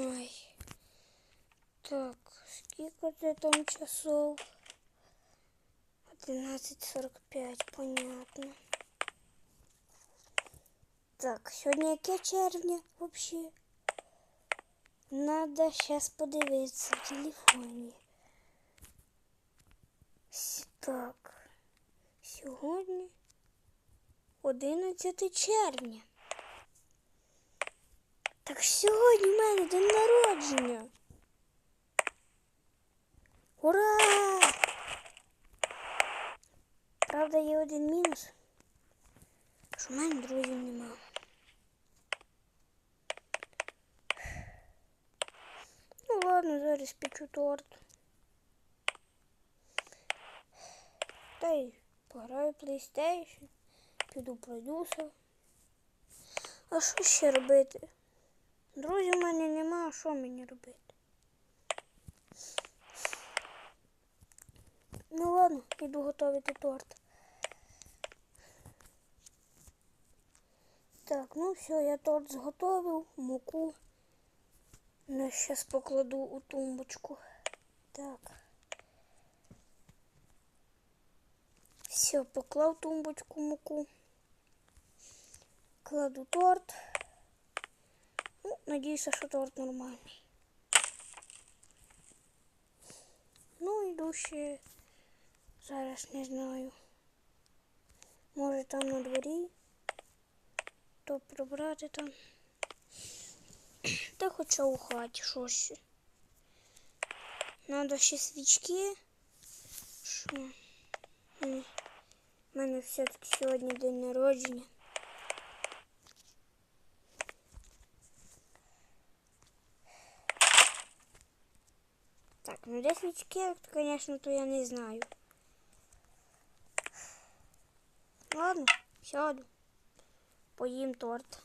Ой. Так, скільки це там часов? 11.45, понятно. Так, сьогодні яке червня взагалі? Надо сейчас подивитися в телефоні. Так. Сьогодні 11 червня. Так сьогодні в мене день народження. Ура! Правда, є один мінус. Що в мене друзів немає. Ну ладно, зараз печу торт. Та й пограю PlayStation, піду пройдуся. А що ще робити? Друзів в мене нема, а що мені робити? Ну ладно, іду готувати торт. Так, ну все, я торт зготовив, муку. Ну, сейчас покладу у тумбочку. Так. Все, поклав тумбочку муку. Кладу торт. Ну, надіюся, що торт нормальний. Ну, йду ще. Зараз не знаю. Може там на дворі. То прибрати там. Та хоча у хаті щось. Надо ще свічки. Що? У мене все-таки сьогодні день народження. Так, ну де свічки, звісно, то я не знаю. Ладно, сяду. Поїм торт.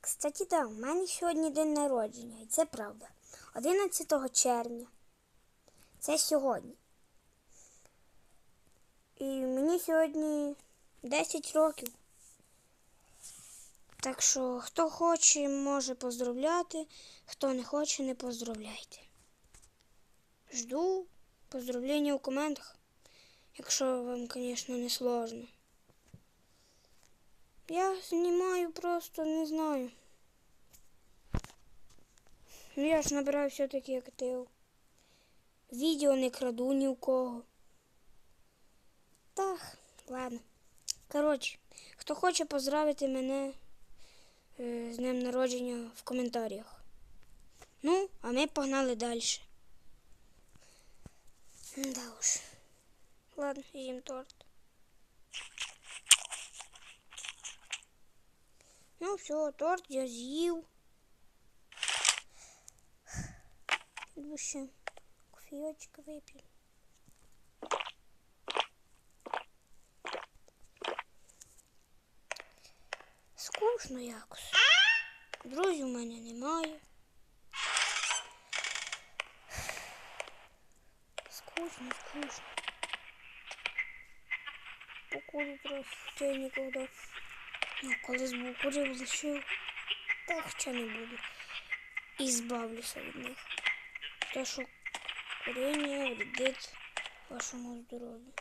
Кстати, да, у мене сьогодні день народження, і це правда. 11 червня. Це сьогодні. І мені сьогодні 10 років. Так що, хто хоче, може поздравляти, хто не хоче, не поздравляйте. Жду поздравлення у коментах, якщо вам, звісно, не сложно. Я знімаю просто не знаю. Ну я ж набираю все-таки актив. Відео не краду ні у кого. Так, ладно. Коротше, хто хоче поздравити мене е, з днем народження в коментарях. Ну, а ми погнали далі. Да уж. Ладно, їм торт. Ну все, торт я з'їв. Іду ще вип'ю. Скучно якось. Друзів у мене немає. Скучно, скучно. Покурю хоча я ніколи. Ну, колись був курив, лишив. Та хоча не буду. І збавлюся від них. Те, що куріння вредить вашому здоров'ю.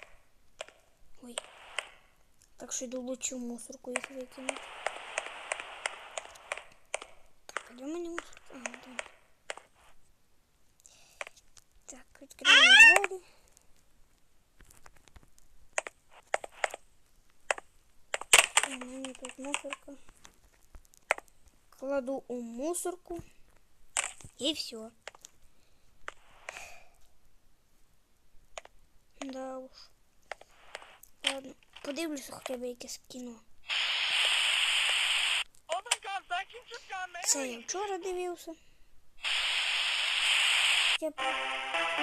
Ой. Так що йду лучше в мусорку їх викинути. Так, а де в мене мусорка? Ага, там. Так, відкриваємо двері. У мене тут мусорка. Кладу у мусорку. І все. Да уж. Ладно, подивлюся хоча б якесь кіно. Це я вчора дивився. Я про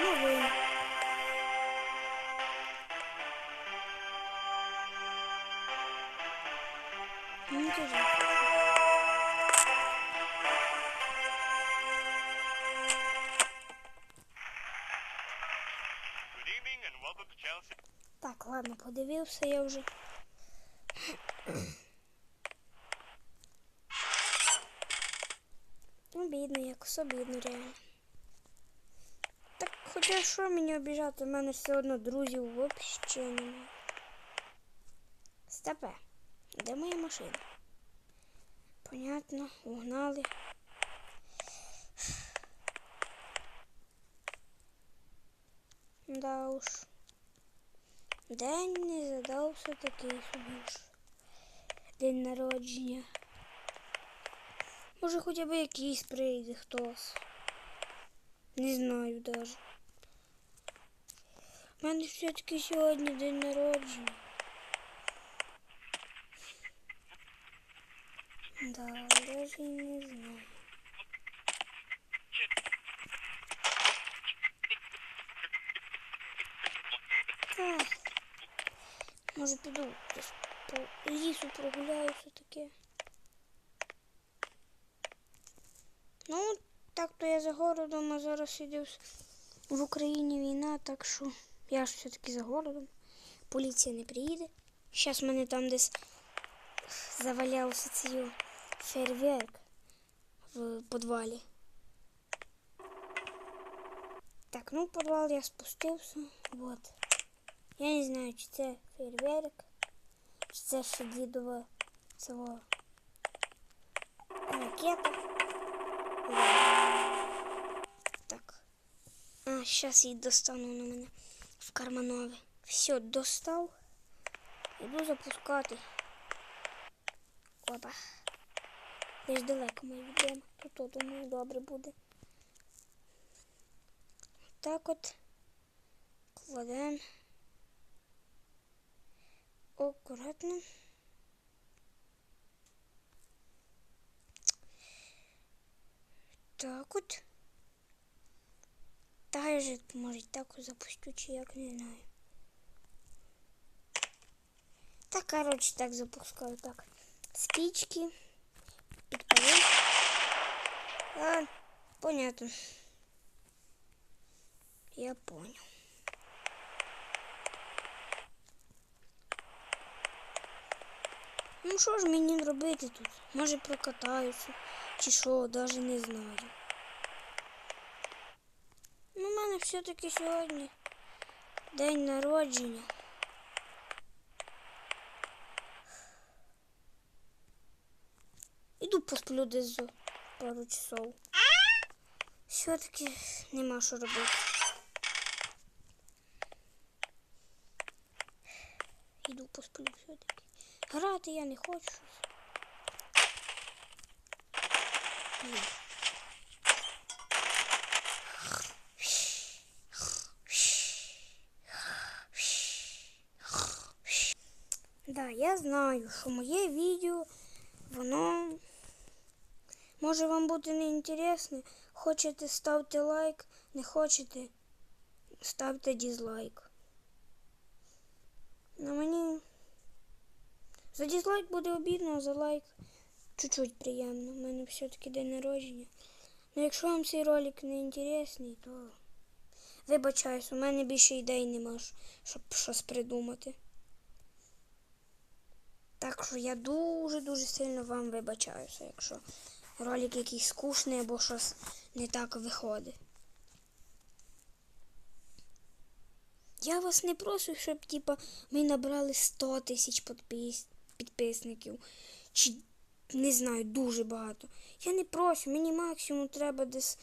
новин. Ну, дуже. Так, ладно, подивився я вже. Ну, бідно, якось обідно реально. Так, хоча що мені обіжати, в мене все одно друзів взагалі немає. Степе, де моя машина? Понятно, угнали. Да уж. День не задався такий собі ж. День народження. Може хоча б якийсь прийде хтось. Не знаю даже. У мене все-таки сьогодні день народження. Да, даже не знаю. Так. Може піду десь по лісу прогуляюся таке. Ну, так то я за городом, а зараз іде в- Україні війна, так що я ж все-таки за городом. Поліція не приїде. Зараз мене там десь завалявся цей фейерверк в підвалі. Так, ну в підвал я спустився. Вот. Я не знаю, чи це фейерверк, чи це ще дідова цього ракета. Так. А, зараз її достану на мене в карманове. Все, достав. Іду запускати. Опа. Десь далеко ми йдемо. Тут, то, думаю, добре буде. Так от кладемо. Аккуратно. Так от. Та я же, може, так запустю, чи як не знаю. Так, короче, так запускаю. Так. Спички. А, понятно. Я понял. Ну що ж мені робити тут? Може прокатаюся, чи навіть не знаю. Ну, у мене все-таки сьогодні день народження. Іду посплю десь за пару часов. Все-таки нема що робити. Іду посплю все-таки. Грати я не хочу. щось. Ні. Да, я знаю, що моє відео, воно може вам бути неінтересне. Хочете ставте лайк, не хочете ставте дизлайк. На мені за дизлайк буде обідно, а за лайк чуть-чуть приємно. У мене все-таки день народження. Ну якщо вам цей ролик не інтересний, то вибачаюсь, у мене більше ідей нема, щоб щось придумати. Так що я дуже-дуже сильно вам вибачаюся, якщо ролик якийсь скучний або щось не так виходить. Я вас не прошу, щоб типа, ми набрали 100 тисяч підпис... підписників. Чи не знаю, дуже багато. Я не прошу, мені максимум треба десь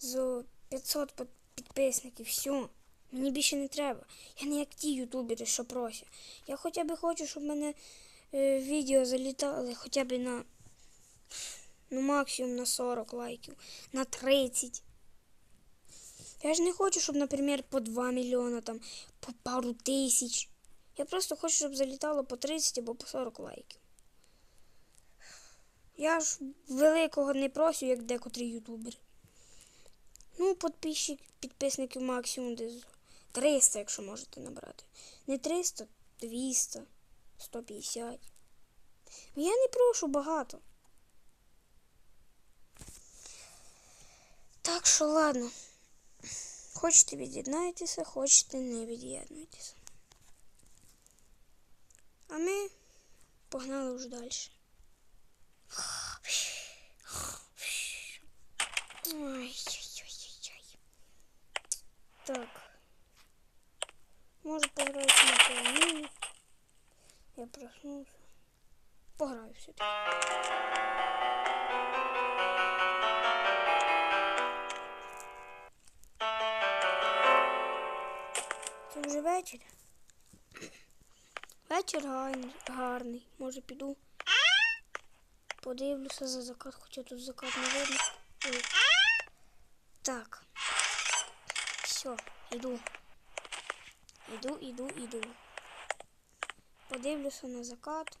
за 500 підписників. Все. Мені більше не треба. Я не як ті ютубери, що просять. Я хоча б хочу, щоб мене е, відео залітали хоча б на ну, максимум на 40 лайків, на 30. Я ж не хочу, щоб, наприклад, по 2 мільйона, там, по пару тисяч. Я просто хочу, щоб залітало по 30 або по 40 лайків. Я ж великого не просю, як декотрі ютубери. Ну, підписчик, підписників максимум десь 300, якщо можете набрати. Не 300, 200, 150. Я не прошу багато. Так що ладно. Хочете від'єднайтеся, хочете не від'єднуйтеся. А ми погнали вже далі. Ой-ой-ой-ой. Так. Може пограти на. Я проснувся. Пограю все-таки. Це вже вечір. Вечір гарний. Може піду. Подивлюся за закат, хоча тут закат не видно. Ой. Так. Все, іду. Іду, іду, іду. Подивлюся на закат.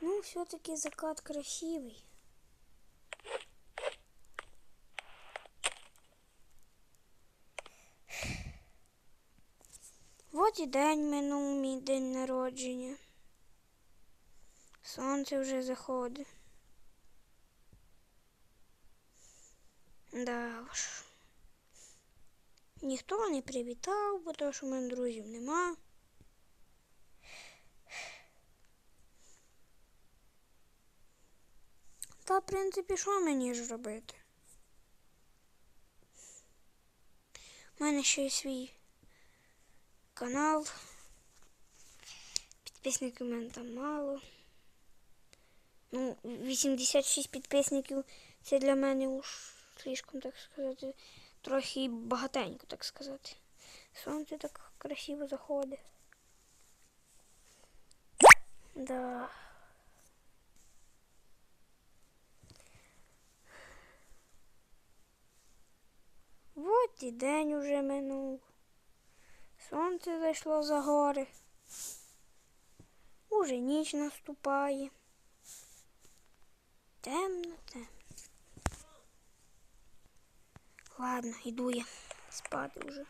Ну, все-таки закат красивий. От і день минув мій день народження. Сонце вже заходить. Да уж. Ніхто не привітав, бо то, що в мене друзів нема. Та, в принципі, що мені ж робити? У мене ще є свій канал. Підписників у мене там мало. Ну, 86 підписників це для мене уж слишком, так сказати, трохи багатенько, так сказати. Сонце так красиво заходить. Да. Вот і день уже минув. Сонце зайшло за гори. Уже ніч наступає. Темно, темно. Ладно, йду я спати вже.